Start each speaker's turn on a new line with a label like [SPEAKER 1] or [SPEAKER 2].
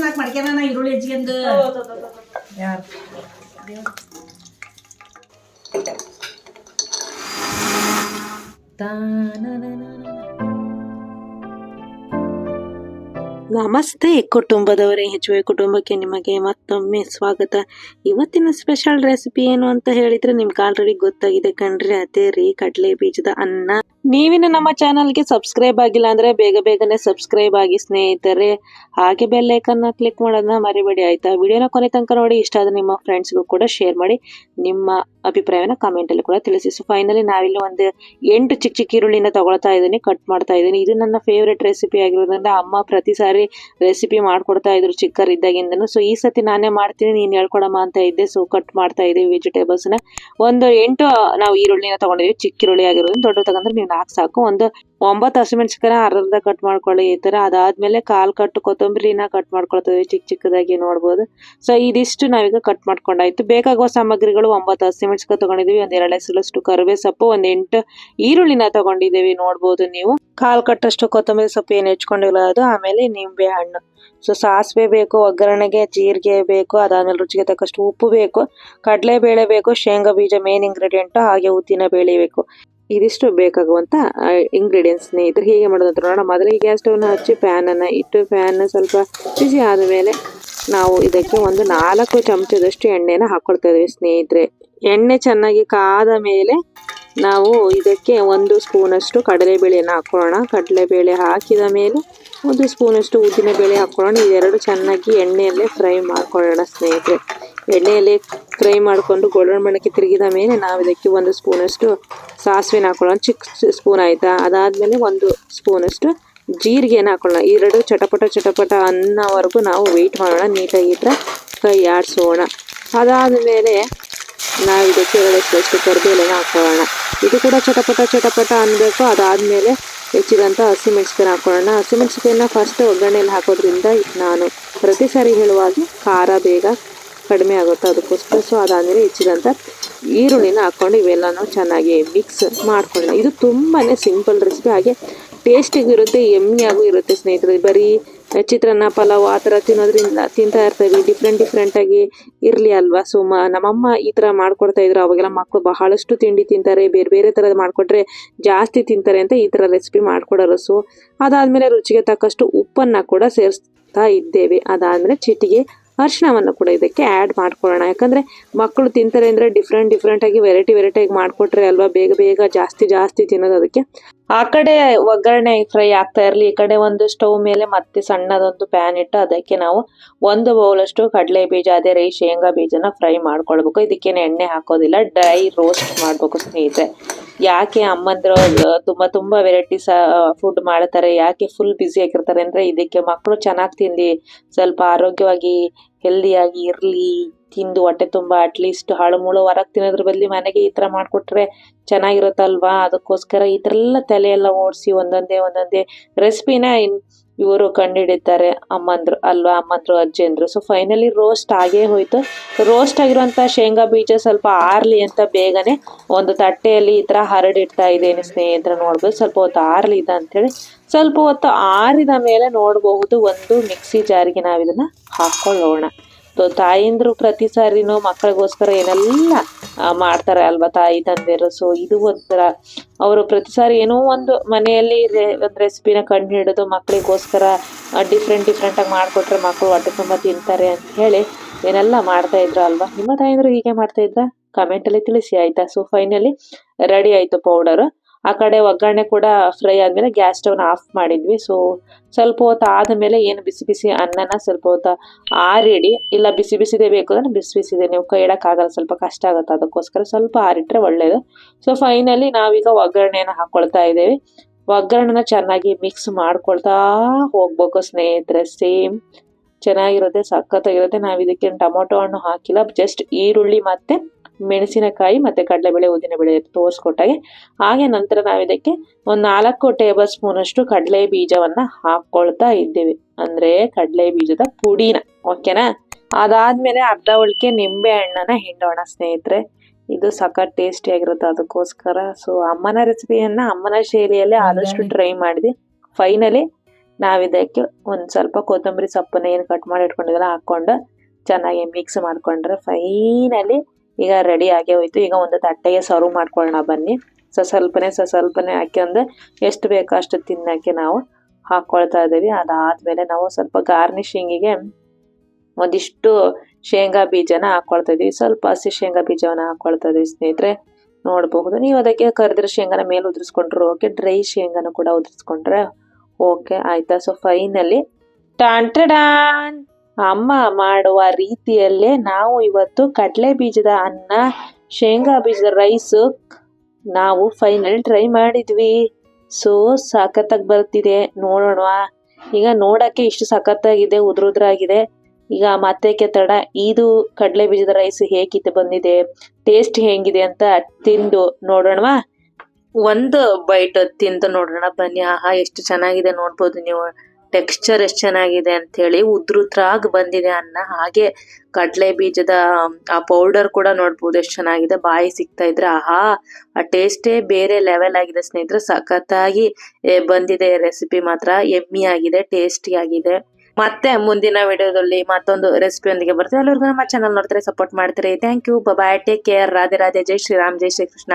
[SPEAKER 1] ನಾಲ್ಕು ಈರುಳ್ಳಿ
[SPEAKER 2] ನಮಸ್ತೆ ಕುಟುಂಬದವರೇ ಹೆಚ್ಚುವ ಕುಟುಂಬಕ್ಕೆ ನಿಮಗೆ ಮತ್ತೊಮ್ಮೆ ಸ್ವಾಗತ. ಇವತ್ತಿನ ಸ್ಪೆಷಲ್ ರೆಸಿಪಿ ಏನು ಅಂತ ಹೇಳಿದ್ರೆ ನಿಮ್ಗೆ ಆಲ್ರೆಡಿ ಗೊತ್ತಾಗಿದೆ ಕಣ್ರಿ, ಅದೇ ರೀ ಕಡಲೆ ಬೀಜದ ಅನ್ನ. ನೀವಿನ ನಮ್ಮ ಚಾನಲ್ಗೆ ಸಬ್ಸ್ಕ್ರೈಬ್ ಆಗಿಲ್ಲ ಅಂದ್ರೆ ಬೇಗ ಬೇಗನೆ ಸಬ್ಸ್ಕ್ರೈಬ್ ಆಗಿ ಸ್ನೇಹಿತರೆ, ಹಾಗೆ ಬೆಲ್ ಲೈಕನ್ನ ಕ್ಲಿಕ್ ಮಾಡೋದನ್ನ ಮರಿಬೇಡಿ ಆಯ್ತಾ? ವಿಡಿಯೋನ ಕೊನೆ ತನಕ ನೋಡಿ, ಇಷ್ಟ ಆದ್ರೆ ನಿಮ್ಮ ಫ್ರೆಂಡ್ಸ್ಗೂ ಕೂಡ ಶೇರ್ ಮಾಡಿ, ನಿಮ್ಮ ಅಭಿಪ್ರಾಯನ ಕಾಮೆಂಟ್ ಅಲ್ಲಿ ಕೂಡ ತಿಳಿಸಿ. ಸೊ ಫೈನಲಿ ನಾವಿಲ್ಲಿ ಒಂದು ಎಂಟು ಚಿಕ್ಕ ಚಿಕ್ಕ ಈರುಳ್ಳಿನ ತಗೊಳ್ತಾ ಇದ್ದೀನಿ ಕಟ್ ಮಾಡ್ತಾ ಇದ್ದೀನಿ. ಇದು ನನ್ನ ಫೇವ್ರೆಟ್ ರೆಸಿಪಿ ಆಗಿರೋದ್ರಿಂದ ಅಮ್ಮ ಪ್ರತಿ ಸಾರಿ ರೆಸಿಪಿ ಮಾಡಿಕೊಡ್ತಾ ಇದ್ರು ಚಿಕ್ಕರಿದ್ದಾಗಿಂದನು ಸೊ ಈ ಸತಿ ನಾನೇ ಮಾಡ್ತೀನಿ, ನೀನು ಹೇಳ್ಕೊಡಮ್ಮ ಅಂತ ಇದ್ದೆ. ಸೊ ಕಟ್ ಮಾಡ್ತಾ ಇದ್ದೀವಿ ವೆಜಿಟೇಬಲ್ಸ್ನ ಒಂದು ಎಂಟು, ನಾವು ಈರುಳ್ಳಿನ ತೊಗೊಂಡಿದ್ದೀವಿ, ಚಿಕ್ಕ ಈರುಳ್ಳಿ ಆಗಿರೋದ್ರಿಂದ ದೊಡ್ಡ ತಗೊಂಡ್ರೆ ನೀವು ನಾಲ್ಕು ಸಾಕು ಒಂದು ಒಂಬತ್ತು ಹಸಿಮೆಣಸಿನ ಅರ್ಧ ಕಟ್ ಮಾಡ್ಕೊಳ್ಳಿ ಈ ಥರ ಅದಾದ್ಮೇಲೆ ಕಾಲು ಕಟ್ಟು ಕೊತ್ತಂಬರಿನ ಕಟ್ ಮಾಡ್ಕೊಳ್ತೀವಿ. ಚಿಕ್ಕ ಚಿಕ್ಕದಾಗಿ ನೋಡ್ಬೋದು. ಸೊ ಇದಿಷ್ಟು ನಾವೀಗ ಕಟ್ ಮಾಡ್ಕೊಂಡಾಯ್ತು. ಬೇಕಾಗುವ ಸಾಮಗ್ರಿಗಳು ಒಂಬತ್ತು ಹಸಿಮೆಣಸಿನ ತಗೊಂಡಿದ್ದೀವಿ. ಒಂದ್ ಎರಡು ಹೆಸರಷ್ಟು ಕರಿಬೇ ಸೊಪ್ಪು ಒಂದ್ ಎಂಟು ಈರುಳ್ಳಿನ ತಗೊಂಡಿದ್ದೀವಿ ನೋಡ್ಬೋದು ನೀವು. ಕಾಲ್ ಕಟ್ಟಷ್ಟು ಕೊತ್ತಂಬರಿ ಸೊಪ್ಪು ಏನು ಹೆಚ್ಕೊಂಡಿಲ್ಲ ಅದು. ಆಮೇಲೆ ನಿಂಬೆ ಹಣ್ಣು. ಸೊ ಸಾಸಿವೆ ಬೇಕು, ಒಗ್ಗರಣೆಗೆ ಜೀರಿಗೆ ಬೇಕು, ಅದಾದಮೇಲೆ ರುಚಿಗೆ ತಕ್ಕಷ್ಟು ಉಪ್ಪು ಬೇಕು ಕಡಲೆ ಬೇಳೆ ಬೇಕು, ಶೇಂಗಾ ಬೀಜ ಮೇನ್ ಇಂಗ್ರೀಡಿಯೆಂಟ್ ಹಾಗೆ ಉದ್ದಿನ ಬೇಳೆ ಬೇಕು. ಇದಿಷ್ಟು ಬೇಕಾಗುವಂಥ ಇಂಗ್ರೀಡಿಯೆಂಟ್ಸ್ ಸ್ನೇಹಿತರೆ ಹೀಗೆ ಮಾಡೋದಂತ ನೋಡೋಣ. ಮೊದಲಿಗೆ ಗ್ಯಾಸ್ ಸ್ಟವ್ನ ಹಚ್ಚಿ ಪ್ಯಾನ್ ಅನ್ನ ಇಟ್ಟು ಪ್ಯಾನ್ ಸ್ವಲ್ಪ ಬಿಸಿ ಆದ ಮೇಲೆ ನಾವು ಇದಕ್ಕೆ ಒಂದು ನಾಲ್ಕು ಚಮಚದಷ್ಟು ಎಣ್ಣೆನ ಹಾಕ್ಕೊಳ್ತಾ ಇದ್ದೀವಿ ಸ್ನೇಹಿತರೆ. ಎಣ್ಣೆ ಚೆನ್ನಾಗಿ ಕಾದ ಮೇಲೆ ನಾವು ಇದಕ್ಕೆ ಒಂದು ಸ್ಪೂನಷ್ಟು ಕಡಲೆಬೇಳೆಯನ್ನು ಹಾಕೊಳ್ಳೋಣ. ಕಡಲೆಬೇಳೆ ಹಾಕಿದ ಮೇಲೆ ಒಂದು ಸ್ಪೂನಷ್ಟು ಉದ್ದಿನ ಬೇಳೆ ಹಾಕ್ಕೊಳ್ಳೋಣ ಇದೆರಡು ಚೆನ್ನಾಗಿ ಎಣ್ಣೆಯಲ್ಲೇ ಫ್ರೈ ಮಾಡ್ಕೊಳ್ಳೋಣ ಸ್ನೇಹಿತರೆ. ಎಣ್ಣೆಯಲ್ಲಿ ಫ್ರೈ ಮಾಡಿಕೊಂಡು ಗೋಲ್ಡನ್ ಬಣ್ಣಕ್ಕೆ ತಿರುಗಿದ ಮೇಲೆ ನಾವು ಇದಕ್ಕೆ ಒಂದು ಸ್ಪೂನಷ್ಟು ಸಾಸಿವೆನ ಹಾಕೊಳ್ಳೋಣ. ಚಿಕ್ಕ ಸ್ಪೂನ್ ಆಯಿತಾ? ಅದಾದಮೇಲೆ ಒಂದು ಸ್ಪೂನಷ್ಟು ಜೀರಿಗೆನ ಹಾಕೊಳ್ಳೋಣ. ಎರಡು ಚಟಪಟ ಚಟಪಟ ಅನ್ನೋವರೆಗೂ ನಾವು ವೆಯ್ಟ್ ಮಾಡೋಣ. ನೀಟಾಗಿ ಇದ್ರೆ ಕೈ ಆಡಿಸೋಣ. ಅದಾದಮೇಲೆ ನಾವು ಇದಕ್ಕೆ ಎರಡಷ್ಟು ಕರಿಬೇಲೆನ ಹಾಕೊಳ್ಳೋಣ. ಇದು ಕೂಡ ಚಟಪಟ ಚಟಪಟ ಅನ್ನಬೇಕು ಅದಾದಮೇಲೆ ಹೆಚ್ಚಿದಂಥ ಹಸಿಮೆಣಸಿಕಾಯಿ ಹಾಕೊಳ್ಳೋಣ. ಹಸಿಮೆಣಸಿಕಾಯಿನ ಫಸ್ಟ್ ಒಗ್ಗರಣೆಯಲ್ಲಿ ಹಾಕೋದ್ರಿಂದ ನಾನು ಪ್ರತಿ ಸಾರಿ ಹೇಳುವಾಗ ಖಾರ, ಬೇಗ ಕಡಿಮೆ ಆಗುತ್ತೆ ಅದಕ್ಕೋಸ್ಕರ. ಸೊ ಅದಾದಮೇಲೆ ಹೆಚ್ಚಿದಂಥ ಈರುಳ್ಳಿನ ಹಾಕ್ಕೊಂಡು ಇವೆಲ್ಲನೂ ಚೆನ್ನಾಗಿ ಮಿಕ್ಸ್ ಮಾಡ್ಕೊಳ್ಳೋಣ. ಇದು ತುಂಬಾ ಸಿಂಪಲ್ ರೆಸಿಪಿ ಹಾಗೆ ಟೇಸ್ಟಿಗೂ ಇರುತ್ತೆ ಎಮ್ಮಿಯಾಗೂ ಇರುತ್ತೆ ಸ್ನೇಹಿತರೆ. ಬರೀ ಚಿತ್ರಾನ್ನ, ಪಲಾವ್ ಆ ಥರ ತಿನ್ನೋದ್ರಿಂದ ತಿಂತಾ ಇರ್ತೀವಿ. ಡಿಫ್ರೆಂಟ್ ಡಿಫ್ರೆಂಟಾಗಿ ಇರಲಿ ಅಲ್ವಾ? ಸೊ ನಮ್ಮಮ್ಮ ಈ ಥರ ಮಾಡ್ಕೊಡ್ತಾ ಇದ್ರು. ಅವಾಗೆಲ್ಲ ಮಕ್ಕಳು ಬಹಳಷ್ಟು ತಿಂಡಿ ತಿಂತಾರೆ. ಬೇರೆ ಬೇರೆ ಥರದ್ದು ಮಾಡಿಕೊಟ್ರೆ ಜಾಸ್ತಿ ತಿಂತಾರೆ ಅಂತ ಈ ಥರ ರೆಸಿಪಿ ಮಾಡ್ಕೊಡೋರು. ಸೊ ಅದಾದಮೇಲೆ ರುಚಿಗೆ ತಕ್ಕಷ್ಟು ಉಪ್ಪನ್ನು ಕೂಡ ಸೇರಿಸ್ತಾ ಇದ್ದೇವೆ. ಅದಾದಮೇಲೆ ಚಿಟಿಗೆ ಅರಿಶಿಣವನ್ನು ಕೂಡ ಇದಕ್ಕೆ ಆ್ಯಡ್ ಮಾಡ್ಕೊಳ್ಳೋಣ. ಯಾಕಂದರೆ ಮಕ್ಕಳು ತಿಂತಾರೆ ಅಂದರೆ ಡಿಫ್ರೆಂಟ್ ಡಿಫ್ರೆಂಟಾಗಿ ವೆರೈಟಿ ವೆರೈಟಿಯಾಗಿ ಮಾಡಿಕೊಟ್ರೆ ಅಲ್ವಾ? ಬೇಗ ಬೇಗ ಜಾಸ್ತಿ ಜಾಸ್ತಿ ತಿನ್ನೋದು ಅದಕ್ಕೆ. ಆ ಕಡೆ ಒಗ್ಗರಣೆ ಫ್ರೈ ಆಗ್ತಾ ಇರಲಿ, ಈ ಕಡೆ ಒಂದು ಸ್ಟವ್ ಮೇಲೆ ಮತ್ತೆ ಸಣ್ಣದೊಂದು ಪ್ಯಾನ್ ಇಟ್ಟು ಅದಕ್ಕೆ ನಾವು ಒಂದು ಬೌಲಷ್ಟು ಕಡಲೆ ಬೀಜ ಅದೇ ರೈ ಶೇಂಗಾ ಬೀಜನ ಫ್ರೈ ಮಾಡ್ಕೊಳ್ಬೇಕು. ಇದಕ್ಕೇನು ಎಣ್ಣೆ ಹಾಕೋದಿಲ್ಲ ಡ್ರೈ ರೋಸ್ಟ್ ಮಾಡಬೇಕು ಸ್ನೇಹಿತರೆ. ಯಾಕೆ ಅಮ್ಮಂದ್ರು ತುಂಬ ತುಂಬ ವೆರೈಟೀಸ್ ಫುಡ್ ಮಾಡ್ತಾರೆ, ಯಾಕೆ ಫುಲ್ ಬ್ಯುಸಿ ಆಗಿರ್ತಾರೆ ಅಂದರೆ ಇದಕ್ಕೆ ಮಕ್ಕಳು ಚೆನ್ನಾಗಿ ತಿಂದು ಸ್ವಲ್ಪ ಆರೋಗ್ಯವಾಗಿ ಹೆಲ್ದಿಯಾಗಿ ಇರಲಿ. ತಿಂದು ಹೊಟ್ಟೆ ತುಂಬ ಅಟ್ಲೀಸ್ಟ್ ಹಾಳು ಮುಳು ಹೊರಗೆ ತಿನ್ನೋದ್ರ ಬದಲು ಮನೆಗೆ ಈ ಥರ ಮಾಡಿಕೊಟ್ರೆ ಚೆನ್ನಾಗಿರುತ್ತಲ್ವಾ? ಅದಕ್ಕೋಸ್ಕರ ಈ ಥರ ಎಲ್ಲ ತಲೆ ಎಲ್ಲ ಓಡಿಸಿ ಒಂದೊಂದೇ ಒಂದೊಂದೇ ರೆಸಿಪಿನ ಇವರು ಕಂಡುಹಿಡಿತಾರೆ ಅಮ್ಮಂದ್ರು, ಅಲ್ವಾ? ಅಮ್ಮಂದ್ರು, ಅಜ್ಜಿಯಂದ್ರು. ಸೊ ಫೈನಲಿ ರೋಸ್ಟ್ ಆಗೇ ಹೋಯ್ತು. ರೋಸ್ಟ್ ಆಗಿರುವಂಥ ಶೇಂಗಾ ಬೀಜ ಸ್ವಲ್ಪ ಆರ್ಲಿ ಅಂತ ಬೇಗನೆ ಒಂದು ತಟ್ಟೆಯಲ್ಲಿ ಈ ಥರ ಹರಡಿಡ್ತಾ ಇದ್ದೇನೆ ಸ್ನೇಹಿತರೆ ನೋಡ್ಬೋದು. ಸ್ವಲ್ಪ ಹೊತ್ತು ಆರ್ಲಿ ಇದೆ ಅಂತೇಳಿ ಸ್ವಲ್ಪ ಹೊತ್ತು ಆರಿದ ಮೇಲೆ ನೋಡಬಹುದು ಒಂದು ಮಿಕ್ಸಿ ಜಾರಿಗೆ ನಾವು ಇದನ್ನ ಹಾಕೊಳ್ಳೋಣ. ಸೊ ತಾಯಿಂದ್ರು ಪ್ರತಿ ಸಾರಿನೂ ಮಕ್ಕಳಿಗೋಸ್ಕರ ಏನೆಲ್ಲ ಮಾಡ್ತಾರೆ ಅಲ್ವಾ ತಾಯಿ, ತಂದೆಯರು. ಸೊ ಇದು ಒಂಥರ, ಅವರು ಪ್ರತಿ ಸಾರಿ ಏನೋ ಒಂದು ಮನೆಯಲ್ಲಿ ಒಂದು ರೆಸಿಪಿನ ಕಂಡು ಹಿಡಿದು ಮಕ್ಕಳಿಗೋಸ್ಕರ ಡಿಫ್ರೆಂಟ್ ಡಿಫ್ರೆಂಟಾಗಿ ಮಾಡಿಕೊಟ್ರೆ ಮಕ್ಕಳು ಹೊಟ್ಟೆ ತುಂಬ ತಿಂತಾರೆ ಅಂತ ಹೇಳಿ ಏನೆಲ್ಲ ಮಾಡ್ತಾ ಇದ್ರು ಅಲ್ವಾ? ನಿಮ್ಮ ತಾಯಿಂದ್ರು ಹೀಗೆ ಮಾಡ್ತಾ ಇದ್ರ? ಕಮೆಂಟಲ್ಲಿ ತಿಳಿಸಿ, ಆಯಿತಾ? ಸೊ ಫೈನಲಿ ರೆಡಿ ಆಯಿತು ಪೌಡರ್ ಆ ಕಡೆ ಒಗ್ಗರಣೆ ಕೂಡ ಫ್ರೈ ಆದಮೇಲೆ ಗ್ಯಾಸ್ ಸ್ಟವ್ನ ಆಫ್ ಮಾಡಿದ್ವಿ. ಸೊ ಸ್ವಲ್ಪ ಹೊತ್ತು ಆದಮೇಲೆ ಏನು ಬಿಸಿ ಬಿಸಿ ಅನ್ನನ ಸ್ವಲ್ಪ ಹೊತ್ತು ಆರಿಡಿ, ಇಲ್ಲ ಬಿಸಿ ಬಿಸಿದೆ ಬೇಕು ಅಂದ್ರೆ ಬಿಸಿ ಬಿಸಿದೆ, ನೀವು ಕೈ ಇಡೋಕ್ಕಾಗಲ್ಲ ಸ್ವಲ್ಪ ಕಷ್ಟ ಆಗುತ್ತೆ ಅದಕ್ಕೋಸ್ಕರ ಸ್ವಲ್ಪ ಆರಿಟ್ರೆ ಒಳ್ಳೆಯದು ಸೊ ಫೈನಲಿ ನಾವೀಗ ಒಗ್ಗರಣೆನ ಹಾಕ್ಕೊಳ್ತಾ ಇದ್ದೇವೆ. ಒಗ್ಗರಣೆನ ಚೆನ್ನಾಗಿ ಮಿಕ್ಸ್ ಮಾಡ್ಕೊಳ್ತಾ ಹೋಗ್ಬೇಕು ಸ್ನೇಹಿತರೆ ಸೇಮ್ ಚೆನ್ನಾಗಿರುತ್ತೆ, ಸಖತ್ತಾಗಿರುತ್ತೆ. ನಾವು ಇದಕ್ಕೆ ಟೊಮೊಟೊ ಹಣ್ಣು ಹಾಕಿಲ್ಲ ಜಸ್ಟ್ ಈರುಳ್ಳಿ ಮತ್ತೆ ಮೆಣಸಿನಕಾಯಿ ಮತ್ತೆ ಕಡಲೆಬೇಳೆ ಉದ್ದಿನಬೇಳೆ ತೋರಿಸ್ಕೊಟ್ಟಾಗೆ ಹಾಗೆ. ನಂತರ ನಾವು ಇದಕ್ಕೆ ಒಂದು ನಾಲ್ಕು ಟೇಬಲ್ ಸ್ಪೂನ್ ಅಷ್ಟು ಕಡಲೆ ಬೀಜವನ್ನು ಹಾಕ್ಕೊಳ್ತಾ ಇದ್ದೇವೆ. ಅಂದ್ರೆ ಕಡಲೆ ಬೀಜದ ಪುಡಿನ ಓಕೆನಾ ಅದಾದಮೇಲೆ ಅರ್ಧ ಉಳಿಕೆ ನಿಂಬೆ ಹಣ್ಣನ್ನ ಹಿಂಡೋಣ ಸ್ನೇಹಿತರೆ. ಇದು ಸಖತ್ ಟೇಸ್ಟಿ ಆಗಿರುತ್ತೆ ಅದಕ್ಕೋಸ್ಕರ. ಸೊ ಅಮ್ಮನ ರೆಸಿಪಿಯನ್ನ ಅಮ್ಮನ ಶೈಲಿಯಲ್ಲಿ ಆದಷ್ಟು ಟ್ರೈ ಮಾಡಿದೆ. ಫೈನಲಿ ನಾವಿದಕ್ಕೆ ಒಂದು ಸ್ವಲ್ಪ ಕೊತ್ತಂಬರಿ ಸೊಪ್ಪನ್ನ ಏನು ಕಟ್ ಮಾಡಿ ಇಟ್ಕೊಂಡಿದ್ದಲ್ಲ ಹಾಕ್ಕೊಂಡು ಚೆನ್ನಾಗಿ ಮಿಕ್ಸ್ ಮಾಡ್ಕೊಂಡ್ರೆ ಫೈನಲಿ ಈಗ ರೆಡಿ ಆಗೇ ಹೋಯ್ತು. ಈಗ ಒಂದು ತಟ್ಟೆಗೆ ಸರ್ವ್ ಮಾಡ್ಕೊಳ್ಳೋಣ ಬನ್ನಿ. ಸ ಸ್ವಲ್ಪನೇ ಸ ಸ್ವಲ್ಪನೇ ಹಾಕ್ಯಂದು ಎಷ್ಟು ಬೇಕೋ ಅಷ್ಟು ತಿನ್ನಕ್ಕೆ ನಾವು ಹಾಕ್ಕೊಳ್ತಾ ಇದ್ದೀವಿ. ಅದಾದ್ಮೇಲೆ ನಾವು ಸ್ವಲ್ಪ ಗಾರ್ನಿಶಿಂಗಿಗೆ ಒಂದಿಷ್ಟು ಶೇಂಗಾ ಬೀಜನ ಹಾಕ್ಕೊಳ್ತಾ ಇದೀವಿ ಸ್ವಲ್ಪ ಹಸಿ ಶೇಂಗಾ ಬೀಜವನ್ನ ಹಾಕ್ಕೊಳ್ತಾ ಇದೀವಿ ಸ್ನೇಹಿತರೆ. ನೋಡಬಹುದು. ನೀವು ಅದಕ್ಕೆ ಕರೆದ್ರೆ ಶೇಂಗಾನ ಮೇಲೆ ಉದುರಿಸ್ಕೊಂಡ್ರೆ, ಓಕೆ? ಡ್ರೈ ಶೇಂಗಾನ ಕೂಡ ಉದುರಿಸ್ಕೊಂಡ್ರೆ, ಓಕೆ? ಆಯ್ತಾ? ಸೊ ಫೈನಲಿ ಟಾನ್ ಅಮ್ಮ ಮಾಡುವ ರೀತಿಯಲ್ಲೇ ನಾವು ಇವತ್ತು ಕಡಲೆ ಬೀಜದ ಅನ್ನ, ಶೇಂಗಾ ಬೀಜದ ರೈಸ್ ನಾವು ಫೈನಲ್ ಟ್ರೈ ಮಾಡಿದ್ವಿ. ಸೊ ಸಖತ್ತಾಗಿ ಬರ್ತಿದೆ. ನೋಡೋಣ ಈಗ ನೋಡಕ್ಕೆ ಇಷ್ಟು ಸಖತ್ತಾಗಿದೆ, ಉದ್ರುದ್ರಾಗಿದೆ. ಈಗ ಮತ್ತೆ ತಡ ಇದು ಕಡಲೆ ಬೀಜದ ರೈಸ್ ಹೇಗಿತ್ತು ಬಂದಿದೆ? ಟೇಸ್ಟ್ ಹೆಂಗಿದೆ ಅಂತ ತಿಂದು ನೋಡೋಣವಾ. ಒಂದು ಬೈಟ್ ತಿಂದು ನೋಡೋಣ. ಬನ್ನಿ. ಆಹಾ, ಎಷ್ಟು ಚೆನ್ನಾಗಿದೆ ನೋಡ್ಬೋದು ನೀವು. ಟೆಕ್ಸ್ಚರ್ ಎಷ್ಟ್ ಚೆನ್ನಾಗಿದೆ ಅಂತ ಹೇಳಿ ಉದ್ರುದ್ರಾಗ್ ಬಂದಿದೆ ಅನ್ನ. ಹಾಗೆ ಕಡಲೆ ಬೀಜದ ಆ ಪೌಡರ್ ಕೂಡ ನೋಡ್ಬೋದು ಎಷ್ಟು ಚೆನ್ನಾಗಿದೆ. ಬಾಯಿ ಸಿಗ್ತಾ ಇದ್ರೆ ಆಹಾ, ಆ ಟೇಸ್ಟೇ ಬೇರೆ ಲೆವೆಲ್ ಆಗಿದೆ ಸ್ನೇಹಿತರೆ. ಸಖತ್ತಾಗಿ ಬಂದಿದೆ ರೆಸಿಪಿ ಮಾತ್ರ. ಎಮ್ಮಿ ಆಗಿದೆ ಟೇಸ್ಟಿ ಆಗಿದೆ. ಮತ್ತೆ ಮುಂದಿನ ವಿಡಿಯೋದಲ್ಲಿ ಮತ್ತೊಂದು ರೆಸಿಪಿಯೊಂದಿಗೆ ಬರ್ತೀವಿ. ಎಲ್ಲರಿಗೂ ನಮ್ಮ ಚಾನಲ್ ನೋಡ್ತಾರೆ ಸಪೋರ್ಟ್ ಮಾಡ್ತಾರೆ. Thank you bye take care Radhe Radhe. Jai Shriram Jai Shri Krishna.